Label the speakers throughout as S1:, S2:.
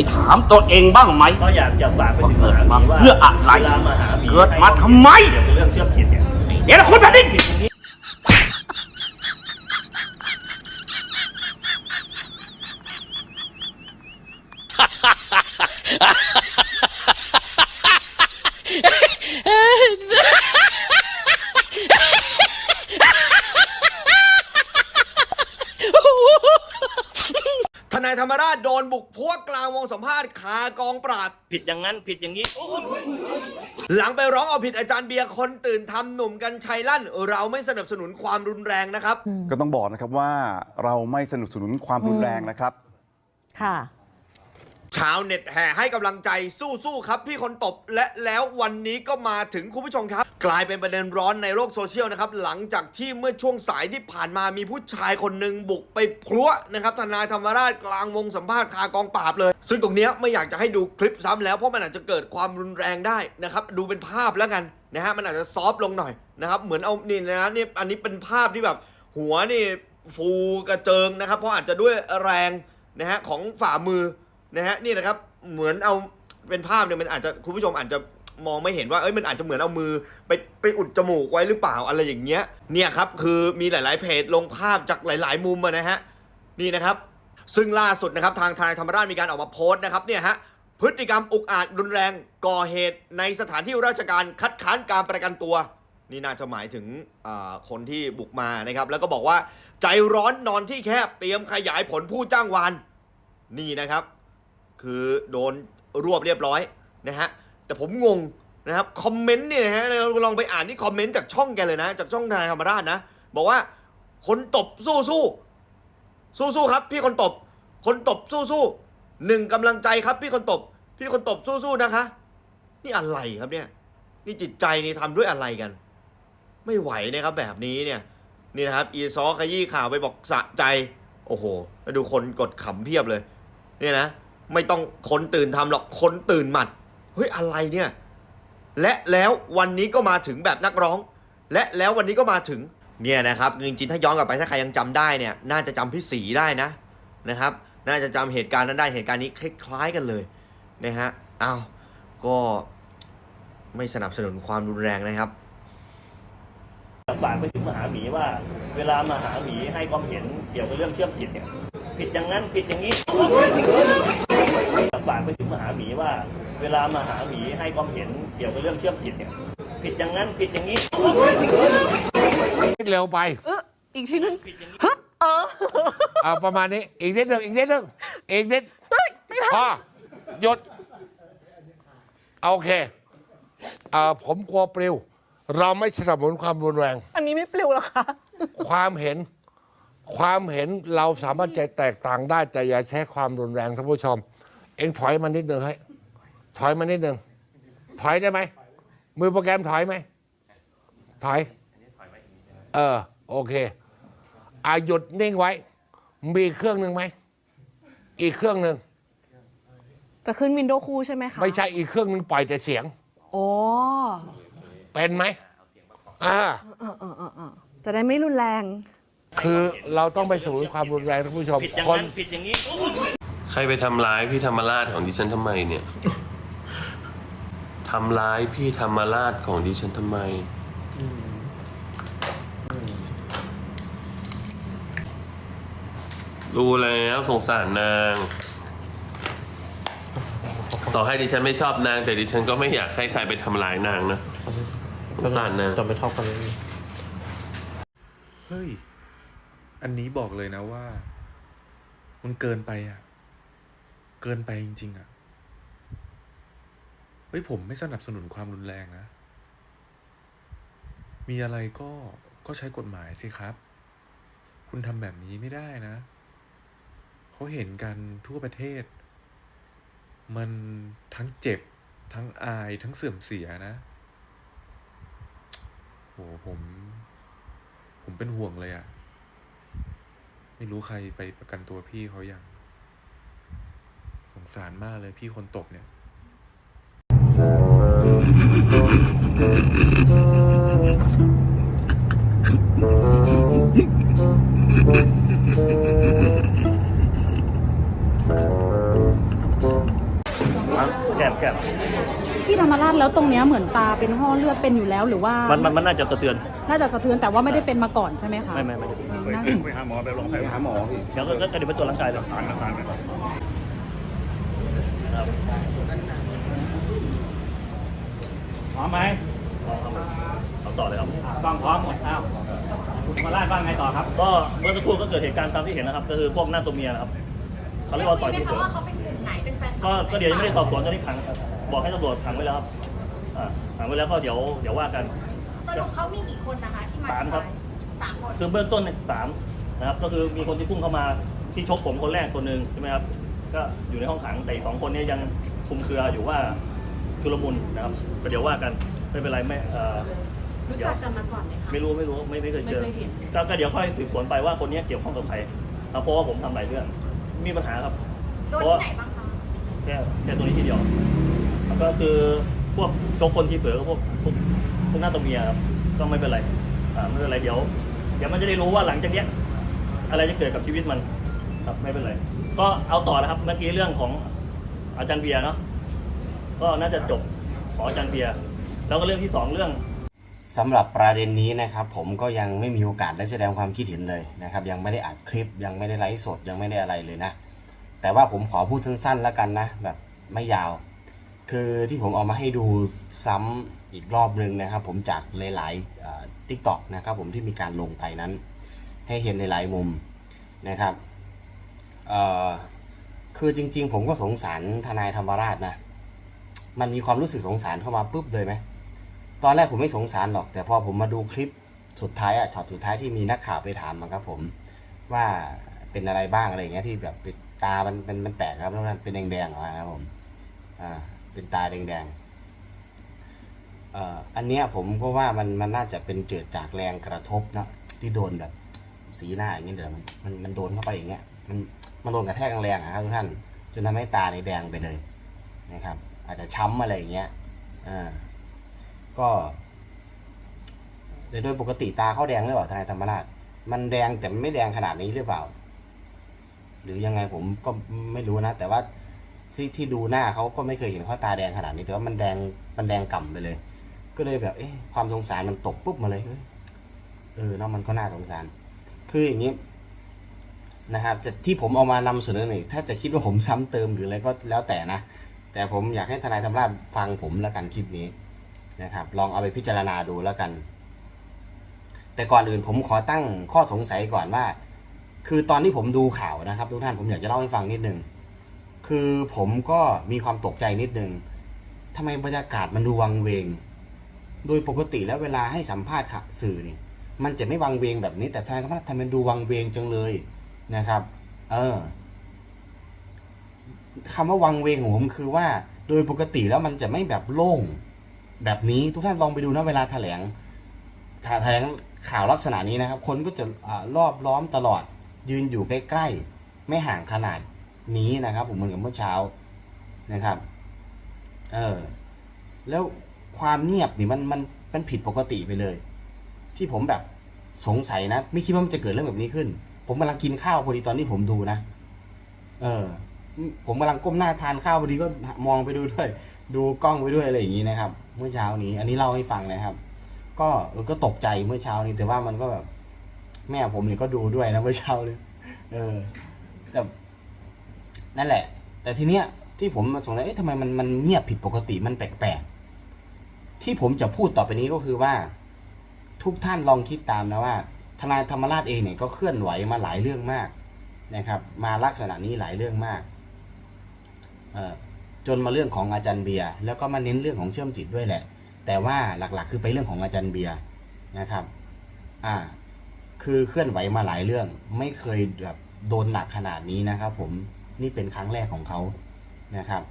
S1: ยถามตัวเองบ้างไหม
S2: ก็อยากจะฝากไปถึงมหาหมีว่า
S1: เพื่ออะไร
S2: เวลามาหาหมี
S1: เกิดมาทำไม
S2: เกี่ยวกับเรื่องเชื่อมจิตเนี่ย
S1: เดี๋ยวนะคุณแบบนี้
S2: ผิดอย่างนี้
S3: ท นายธรรมราชโดนบุกพวกกลางวงสัมภาษณ์คากองปราบ
S2: ผิดอย่างนั้นผิดอย่างนี้
S3: หลังไปร้องเอาผิดอาจารย์เบียร์คนตื่นทำหนุ่มกันชัยลั่น เราไม่สนับสนุนความรุนแรงนะครับ
S4: ก็ต้องบอกนะครับว่าเราไม่สนับสนุนความรุนแรงนะครับ
S5: ค่ะ
S3: ชาวเน็ตแห่ให้กำลังใจสู้ๆครับ พี่คนตบและแล้ววันนี้ก็มาถึงคุณผู้ชมครับ กลายเป็นประเด็นร้อนในโลกโซเชียลนะครับ หลังจากที่เมื่อช่วงสายที่ผ่านมามีผู้ชายคนหนึ่งบุกไปพลัวนะครับทนายธรรมราชกลางวงสัมภาษณ์คากองปราบเลย ซึ่งตรงนี้ไม่อยากจะให้ดูคลิปซ้ำแล้วเพราะมันอาจจะเกิดความรุนแรงได้นะครับ ดูเป็นภาพแล้วกันนะฮะมันอาจจะซอฟต์ลงหน่อยนะครับเหมือนเอานี่นะนี่อันนี้เป็นภาพที่แบบหัวนี่ฟูกระเจิงนะครับ เพราะอาจจะด้วยแรงนะฮะของฝ่ามือ นะฮะนี่นะครับเหมือนเอาเป็นภาพเนี่ยมันอาจจะคุณผู้ชมอาจจะมองไม่เห็นว่าเอ้ยมันอาจจะเหมือนเอามือไปไปอุดจมูกไว้หรือเปล่าอะไรอย่างเงี้ยเนี่ยครับคือมีหลาย ๆ เพจลงภาพจากหลาย ๆ มุมอะนะฮะนี่นะครับซึ่งล่าสุดนะครับทางทนายธรรมราชมีการออกมาโพสต์นะครับเนี่ยฮะพฤติกรรมอุกอาจรุนแรงก่อเหตุในสถานที่ราชการคัดค้านการประกันตัว นี่น่าจะหมายถึงคนที่บุกมานะครับ แล้วก็บอกว่าใจร้อนนอนที่แคบเตรียมขยายผลผู้จ้างวาน นี่นะครับ คือโดนรวบเรียบร้อยนะฮะแต่ผมงงนะครับคอมเมนต์เนี่ยนะฮะเราลองไปอ่านที่คอมเมนต์จากช่องแกเลยนะ จากช่องทนายธรรมราชนะ บอกว่าคนตบสู้สู้สู้สู้ครับ พี่คนตบ คนตบสู้สู้หนึ่งกำลังใจครับพี่คนตบ พี่คนตบสู้สู้นะคะ นี่อะไรครับเนี่ย นี่จิตใจนี่ทำด้วยอะไรกัน ไม่ไหวนะครับแบบนี้เนี่ย นี่นะครับอีซอขยี้ข่าวไปบอกสะใจ โอ้โหแล้วดูคนกดขำเพียบเลย เนี่ยนะ ไม่ต้องคนตื่นทำหรอกคนตื่นหมัดเฮ้ยอะไรเนี่ย และแล้ววันนี้ก็มาถึงแบบนักร้อง และแล้ววันนี้ก็มาถึงเนี่ยนะครับจริงๆถ้าย้อนกลับไปถ้าใครยังจำได้เนี่ยน่าจะจำพี่สีได้นะนะครับ น่าจะจำเหตุการณ์นั้นได้เหตุการณ์นี้คล้ายๆกันเลยนะฮะอ้าวก็ไม่สนับสนุนความรุนแรงนะครับ
S2: ฝากไปถึงมหาหมีว่า เวลามาหาหมีให้ความเห็นเกี่ยวกับเรื่องเชื่อมจิตเนี่ยผิดอย่างนั้นผิดอย่างนี้ากไปถึงมหาหมีว่า เวลามาหาหมีให้ความเห็นเกี่ยวกับเรื่องเชื่อมจิตเนี่ยผิดอย่างนั้นผิดอย่างนี้
S6: เร็วไป
S5: เอออีกทีนึง
S2: ผิดอย่างนี้
S5: ฮึบเออ
S6: เอาประมาณนี้อีกนิดหนึ่งอีกนิดหนึ่งอีกนิดพอหยุดโอเคเอ่อผมกลัวปลิว เราไม่สนับสนุนความรุนแรง
S5: อันนี้ไม่ปลิวหรอคะ
S6: ความเห็น ความเห็นเราสามารถจะแตกต่างได้แต่อย่าใช้ความรุนแรงท่านผู้ชม เองถอยมานิดหนึ่งให้ถอยมานิดหนึ่งถอยได้ไหมมือโปรแกรมถอยไหมถอยเออโอเคอาหยุดนิ่งไว้ มีอีกเครื่องหนึ่งไหมอีกเครื่องหนึ่ง
S5: จะขึ้นวินโดว์คู่ใช่ไหมคะ
S6: ไม่ใช่อีกเครื่องหนึ่งปล่อยแต่เสียง
S5: โอ้
S6: เป็นไหมอ่า
S5: จะได้ไม่รุนแรง
S6: คือเราต้องไปสู่ความรุนแรงท่านผู้ชม
S2: ผิดอย่าง
S6: คน
S2: นั้นผิดอย่างนี้
S7: ใครไปทำร้ายพี่ธรรมราชของดิฉันทำไมเนี่ยทำร้ายพี่ธรรมราชของดิฉันทำไม รู้แล้วสงสารนาง ต่อให้ดิฉันไม่ชอบนาง แต่ดิฉันก็ไม่อยากให้ใครไปทำร้ายนางนะสงสารนาง
S8: จะไม่เท่ากันเลย
S9: เฮ้ย อันนี้บอกเลยนะว่า มันเกินไปอะ เกินไปจริง ๆอะเฮ้ยผมไม่สนับสนุนความรุนแรงนะ มีอะไรก็ก็ใช้กฎหมายสิครับ คุณทำแบบนี้ไม่ได้นะ เขาเห็นกันทั่วประเทศ มันทั้งเจ็บ ทั้งอายทั้งเสื่อมเสียนะโหผม ผมเป็นห่วงเลยอะ่ะ ไม่รู้ใครไปประกันตัวพี่เขาอย่าง งสารมากเลยพี่คนตบเนี่ย
S4: เก้
S2: มแก้ม
S8: ที่ธรรมราชแล้วตรงเนี้ยเหมือนตาเป็นห่อเลือดเป็นอยู่แล้วหรือว่า
S2: มันมันมันน่าจะสะเทือน
S8: น่าจะสะเทือนแต่ว่าไม่ได้เป็นมาก่อนใช่ไหมคะ
S2: ไม่ไม่ไม่ได้
S8: น่า
S9: ไปหาหมอไปโรงพยาบาลหาหมอพี่
S2: เดี๋ยวก็ก็ก็เดี๋ยวไปตรวจร่างกายเลยผ่านผ่านครับ
S1: พร้อมไหม
S2: เอาต่อเลยครับ
S1: ฟังพร้อมหมดอ้าวคุณมาลาดว่าไงต่อครับ
S2: ก็เมื่อสักครู่ก็เกิดเหตุการณ์ตามที่เห็นนะครับ ก็คือพวกหน้าตัวเมียนะครับเขาเรียกว่าต่อยที่เกิดก็ก็เดี๋ยวยังไม่ได้สอบสวนตอนนี้ขัง บอกให้ตำรวจขังไว้แล้วครับอ่าขังไว้แล้วก็เดี๋ยวเดี๋ยวว่ากัน
S10: สรุปเขามีกี่คนนะคะที่มา
S2: สามครับ
S10: สามคน
S2: คือเบื้องต้นเนี่ยสามนะครับ ก็คือมีคนที่พุ่งเข้ามาที่ชกผมคนแรกคนหนึ่งใช่ไหมครับ ก็อยู่ในห้องขังแต่อีกสองคนเนี้ยังคลุมเครืออยู่ว่าชุลมุนนะครับก็เดี๋ยวว่ากันไม่เป็นไรไม่เอ่อ
S10: รู้
S2: เดี๋ย
S10: จั
S2: ว
S10: กกันมาก่อนไหมคะ
S2: ไม่รู้ไม่รู้ไม่ไม่เคยเจอ
S10: ไม่เคยเห็น
S2: ก็ก็เดี๋ยวค่อยสืบสวนไปว่าคนนี้เกี่ยวข้องกับใครครับเพราะว่าผมทำหลายเรื่องมีปัญหาครับ
S10: โดนที่ไหนบ้างคะ
S2: แค่แค่ตัวนี้ทีเดียวแล้วก็คือพวกโจกคนที่เผลอก็พวกพวกพวกหน้าตัวเมียครับก็ไม่เป็นไรอ่าไม่เป็นไรเดี๋ยวเดี๋ยวมันจะได้รู้ว่าหลังจากเนี้ยอะไรจะเกิดกับชีวิตมันครับไม่เป็นไร ก็เอาต่อนะครับเมื่อกี้เรื่องของอาจารย์เบียร์เนาะก็น่าจะจบของอาจารย์เบียร์แล้วก็เรื่องที่สองเรื่อง
S11: สำหรับประเด็นนี้นะครับผมก็ยังไม่มีโอกาสได้แสดงความคิดเห็นเลยนะครับยังไม่ได้อัดคลิปยังไม่ได้ไลฟ์สดยังไม่ได้อะไรเลยนะ แต่ว่าผมขอพูดสั้นๆแล้วกันนะแบบไม่ยาว คือที่ผมเอามาให้ดูซ้ำอีกรอบหนึ่งนะครับ ผมจากหลายๆทิกตอกนะครับผมที่มีการลงไปนั้น ให้เห็นในหลายมุมนะครับ เอ่อคือจริง ๆ ผมก็สงสารทนายธรรมราชนะ มันมีความรู้สึกสงสารเข้ามาปุ๊บเลยไหม ตอนแรกผมไม่สงสารหรอก แต่พอผมมาดูคลิปสุดท้ายอะช็อตสุดท้ายที่มีนักข่าวไปถามมาครับผม ว่าเป็นอะไรบ้างอะไรเงี้ยที่แบบตา มันเป็นมันแตกครับแล้วมันเป็นแดงๆออกมาครับผม อ่า เป็นตาแดงๆเอ่ออันเนี้ยผมก็ว่ามันมันน่าจะเป็นเกิดจากแรงกระทบนะที่โดนแบบ สีหน้าอย่างเงี้เดี๋ยวมันมันมันโดนเข้าไปอย่างเงี้ย มันมันโดนกระแทกแรงๆอะครับทุกท่าน จนทำให้ตาในแดงไปเลยนะครับ อาจจะช้ำอะไรอย่างเงี้ยอ่าก็โดยปกติตาเขาแดงหรือเปล่าทนายธรรมราชมันแดงแต่มันไม่แดงขนาดนี้หรือเปล่า หรือยังไงผมก็ไม่รู้นะ แต่ว่าที่ที่ดูหน้าเขาก็ไม่เคยเห็นเขาตาแดงขนาดนี้ แต่ว่ามันแดงมันแดงก่ำไปเลย ก็เลยแบบ เอ๊ะความสงสารมันตกปุ๊บมาเลยเฮ้ยเออเนาะมันก็น่าสงสาร คืออย่างนี้นะครับจะที่ผมเอามานำเสนอหน่อยถ้าจะคิดว่าผมซ้ำเติมหรืออะไรก็แล้วแต่นะ แต่ผมอยากให้ทนายธรรมราชฟังผมแล้วกันคลิปนี้นะครับ ลองเอาไปพิจารณาดูแล้วกัน แต่ก่อนอื่นผมขอตั้งข้อสงสัยก่อนว่า คือตอนที่ผมดูข่าวนะครับ ทุกท่านผมอยากจะเล่าให้ฟังนิดนึงคือผมก็มีความตกใจนิดนึงทำไมบรรยากาศมันดูวังเวง โดยปกติแล้วเวลาให้สัมภาษณ์ข่าวสื่อเนี่ย มันจะไม่วังเวงแบบนี้ แต่ทนายธรรมนัฐทำไมดูวังเวงจังเลยนะครับ เออคำว่าวังเวงของผมคือว่าโดยปกติแล้วมันจะไม่แบบโล่งแบบนี้ทุกท่านลองไปดูนะเวลาแถลงแถแถลงข่าวลักษณะนี้นะครับ คนก็จะรอบล้อมตลอดยืนอยู่ใกล้ๆ ไม่ห่างขนาดนี้นะครับ ผมเหมือนกับเมื่อเช้านะครับ เออ แล้วความเงียบนี่มันมันมันผิดปกติไปเลย ที่ผมแบบสงสัยนะ ไม่คิดว่ามันจะเกิดเรื่องแบบนี้ขึ้น ผมกำลังกินข้าวพอดีตอนที่ผมดูนะ เออ ผมกำลังก้มหน้าทานข้าวพอดีก็มองไปดูด้วย ดูกล้องไปด้วยอะไรอย่างนี้นะครับ เมื่อเช้านี้ อันนี้เล่าให้ฟังนะครับ ก็เออก็ตกใจเมื่อเช้านี้ แต่ว่ามันก็แบบ แม่ผมเนี่ยก็ดูด้วยนะเมื่อเช้าเลยเออ แต่นั่นแหละ แต่ทีเนี้ยที่ผมสงสัยเอ๊ะทำไมมันมันเงียบผิดปกติมันแปลกๆที่ผมจะพูดต่อไปนี้ก็คือว่า ทุกท่านลองคิดตามนะว่าทนายธรรมราชเองเนี่ยก็เคลื่อนไหวมาหลายเรื่องมากนะครับ มาลักษณะนี้หลายเรื่องมากจนมาเรื่องของอาจารย์เบียร์แล้วก็มาเน้นเรื่องของเชื่อมจิตด้วยแหละ แต่ว่าหลักๆ คือไปเรื่องของอาจารย์เบียร์นะครับอ่าคือเคลื่อนไหวมาหลายเรื่อง ไม่เคยแบบโดนหนักขนาดนี้นะครับ ผมนี่เป็นครั้งแรกของเขานะครับ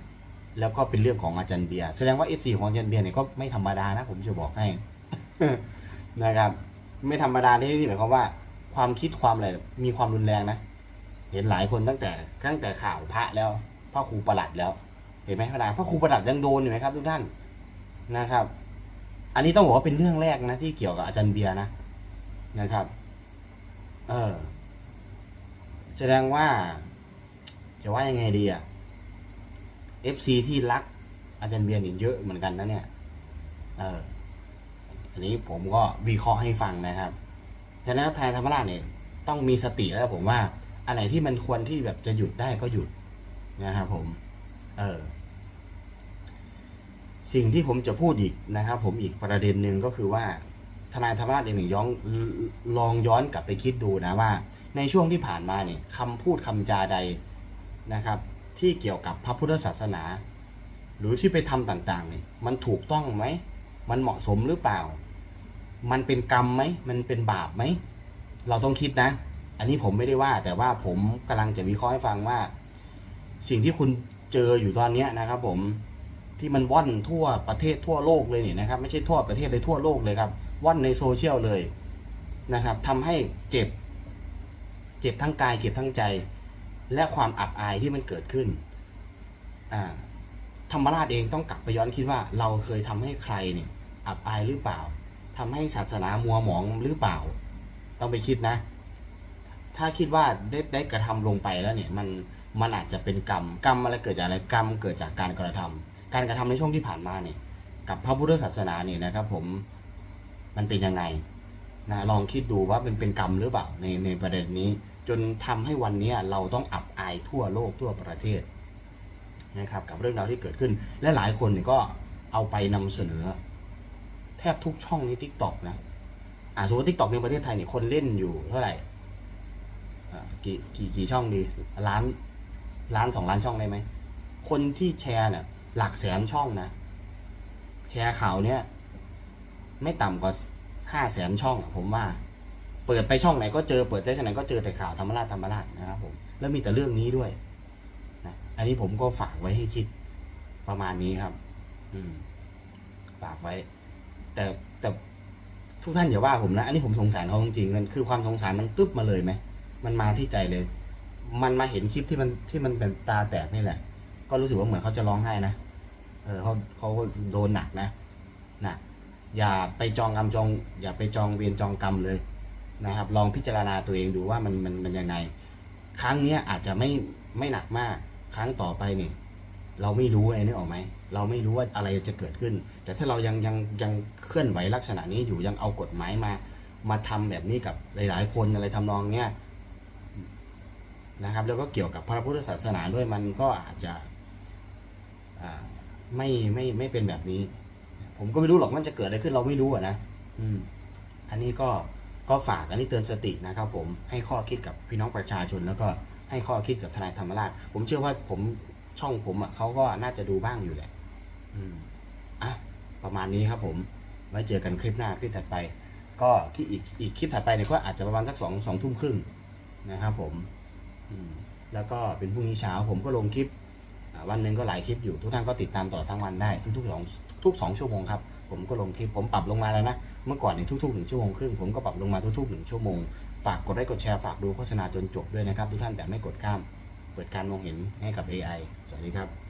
S11: แล้วก็เป็นเรื่องของอาจารย์เบียร์แสดงว่า FC ของอาจารย์เบียร์เนี่ยก็ไม่ธรรมดานะผมจะบอกให้ นะครับ ไม่ธรรมดาที่นี่หมายความว่า ความคิดความอะไรมีความรุนแรงนะ เห็นหลายคนตั้งแต่ตั้งแต่ข่าวพระแล้วพระครูประหลัดแล้ว เห็นไหมพระดาพระครูประหลัดยังโดนอยู่ไหมครับทุกท่านนะครับ อันนี้ต้องบอกว่าเป็นเรื่องแรกนะ ที่เกี่ยวกับอาจารย์เบียร์นะนะครับ เออแสดงว่า จะว่ายังไงดีอะ FC ที่รักอาจารย์เบียร์นี่เยอะเหมือนกันนะเนี่ย เออ อันนี้ผมก็วิเคราะห์ให้ฟังนะครับฉะนั้นทนายธรรมราชเนี่ยต้องมีสติแล้วผมว่าอันไหนที่มันควรที่แบบจะหยุดได้ก็หยุดนะครับผม เออสิ่งที่ผมจะพูดอีกนะครับ ผมอีกประเด็นหนึ่งก็คือว่าทนายธรรมราชเองหนึ่งย้อนลองย้อนกลับไปคิดดูนะว่า ในช่วงที่ผ่านมาเนี่ยคำพูดคำจาใดนะครับ ที่เกี่ยวกับพระพุทธศาสนา หรือที่ไปทำต่างๆเนี่ยมันถูกต้องไหม มันเหมาะสมหรือเปล่า มันเป็นกรรมไหม มันเป็นบาปไหม เราต้องคิดนะ อันนี้ผมไม่ได้ว่า แต่ว่าผมกำลังจะวิเคราะห์ให้ฟังว่า สิ่งที่คุณเจออยู่ตอนเนี้นะครับ ผมที่มันว่อนทั่วประเทศทั่วโลกเลยเนี่ยนะครับ ไม่ใช่ทั่วประเทศเลยทั่วโลกเลยครับว่อนในโซเชียลเลยนะครับทำให้เจ็บ เจ็บทั้งกายเจ็บทั้งใจ และความอับอายที่มันเกิดขึ้นอ่าธรรมราชเองต้องกลับไปย้อนคิดว่าเราเคยทำให้ใครเนี่ย อับอายหรือเปล่าทำให้ศาสนามัวหมองหรือเปล่า ต้องไปคิดนะ ถ้าคิดว่าได้ได้กระทำลงไปแล้วเนี่ยมันมันอาจจะเป็นกรรมกรรมอะไรเกิดจากอะไรกรรมเกิดจากการกระทำการกระทำในช่วงที่ผ่านมาเนี่ยกับพระพุทธศาสนาเนี่ยนะครับ ผมมันเป็นยังไงนะลองคิดดูว่าเป็นเป็นกรรมหรือเปล่าในในประเด็นนี้ จนทำให้วันนี้เราต้องอับอายทั่วโลกทั่วประเทศนะครับกับเรื่องราวที่เกิดขึ้น และหลายคนเนี่ยก็เอาไปนำเสนอ ทบทุกช่องในทิกตอกนะ อ่าสมมติทิกตอกในประเทศไทยเนี่ยคนเล่นอยู่เท่าไหร่กี่กี่กี่ช่องดีล้านล้านสองล้านช่องได้ไหม คนที่แชร์เนี่ยหลักแสนช่องนะ แชร์ข่าวเนี้ยไม่ต่ำกว่าห้าแสนช่องผมว่า เปิดไปช่องไหนก็เจอเปิดใจช่องไหนก็เจอแต่ข่าวธรรมราชธรรมราชนะครับผมแล้วมีแต่เรื่องนี้ด้วยนะอันนี้ผมก็ฝากไว้ให้คิดประมาณนี้ครับ อืมฝากไว้ แต่แต่ทุกท่านอย่าว่าผมนะ อันนี้ผมสงสารเขาจริงๆมันคือความสงสารมันตึ๊บมาเลยไหม มันมาที่ใจเลย มันมาเห็นคลิปที่มันที่มันเป็นตาแตกนี่แหละ ก็รู้สึกว่าเหมือนเขาจะร้องไห้นะ เออเขาเขาโดนหนักนะหนักอย่าไปจองกรรมจอง อย่าไปจองเวรจองกรรมเลยนะครับ ลองพิจารณาตัวเองดูว่ามันมันมันยังไง ครั้งเนี้ยอาจจะไม่ไม่หนักมาก ครั้งต่อไปเนี่ย เราไม่รู้ไอ้นี่ออกไหมเราไม่รู้ว่าอะไรจะเกิดขึ้น แต่ถ้าเรายังยังยังเคลื่อนไหวลักษณะนี้อยู่ยังเอากฎหมายมา มาทำแบบนี้กับหลาย ๆ คนอะไรทำนองเนี้ยนะครับ แล้วก็เกี่ยวกับพระพุทธศาสนาด้วยมันก็อาจจะอ่าไม่ไม่ไม่เป็นแบบนี้ ผมก็ไม่รู้หรอกมันจะเกิดอะไรขึ้นเราไม่รู้อะนะอืม อันนี้ก็ก็ฝากอันนี้เตือนสตินะครับ ผมให้ข้อคิดกับพี่น้องประชาชน แล้วก็ให้ข้อคิดกับทนายธรรมราช ผมเชื่อว่าผม ช่องผมอะเขาก็น่าจะดูบ้างอยู่แหละ อืมอะประมาณนี้ครับผม ไว้เจอกันคลิปหน้าคลิปถัดไป ก็คลิปอีกอีกคลิปถัดไปเนี่ยก็อาจจะประมาณสักสองสองทุ่มครึ่งนะครับผมอืมแล้วก็เป็นพรุ่งนี้เช้าผมก็ลงคลิปวันหนึ่งก็หลายคลิปอยู่ทุกท่านก็ติดตามตลอดทั้งวันได้ทุกๆสองทุกสองชั่วโมงครับผมก็ลงคลิปผมปรับลงมาแล้วนะ เมื่อก่อนในทุกๆหนึ่งชั่วโมงครึ่งผมก็ปรับลงมาทุกๆหนึ่งชั่วโมง ฝากกดไลค์กดแชร์ฝากดูโฆษณาจนจบด้วยนะครับ ทุกท่านแต่ไม่กดข้าม เปิดการมองเห็นให้กับ AI สวัสดีครับ